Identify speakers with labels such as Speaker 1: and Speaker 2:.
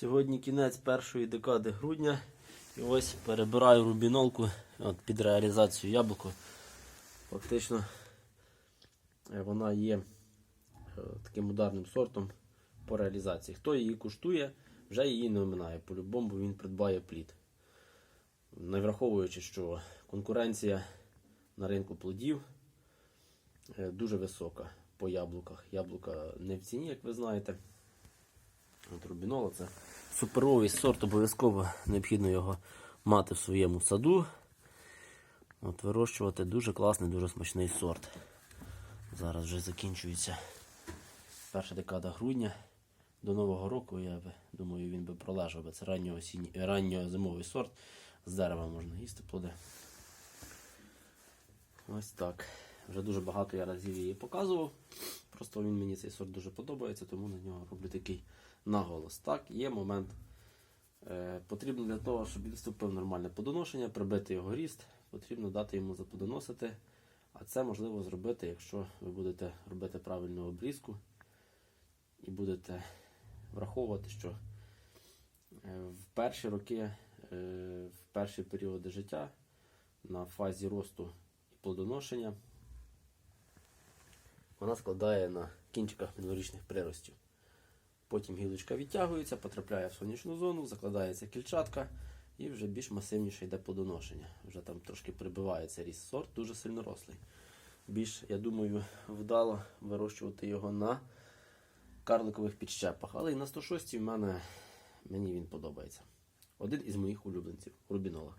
Speaker 1: Сьогодні кінець першої декади грудня. І ось перебираю рубінолку от, під реалізацію яблуко. Фактично е, вона є е, таким ударним сортом по реалізації. Хто її куштує, вже її не оминає. По-любому він придбає плід. Не враховуючи, що конкуренція на ринку плодів е, дуже висока по яблуках. Яблука не в ціні, як ви знаєте. От рубінола це суперовий сорт, обов'язково необхідно його мати в своєму саду. От Вирощувати дуже класний, дуже смачний сорт. Зараз вже закінчується перша декада грудня. До Нового року, я думаю, він би пролежав. Це ранньо-зимовий сорт. З дерева можна їсти плоди. Ось так. Вже дуже багато я разів її показував. Просто він мені цей сорт дуже подобається, тому на нього роблю такий наголос. Так, є момент. Е, потрібно для того, щоб він вступив нормальне подоношення, прибити його ріст, потрібно дати йому заподоносити. А це можливо зробити, якщо ви будете робити правильну обрізку і будете враховувати, що е, в перші роки, е, в перші періоди життя на фазі росту і плодоношення вона складає на кінчиках минулорічних приростів. Потім гілочка відтягується, потрапляє в сонячну зону, закладається кільчатка і вже більш масивніше йде плодоношення. Вже там трошки прибивається ріст сорт, дуже сильно рослий. Більш, я думаю, вдало вирощувати його на карликових підщепах. Але і на 106 в мене мені він подобається. Один із моїх улюбленців рубінола.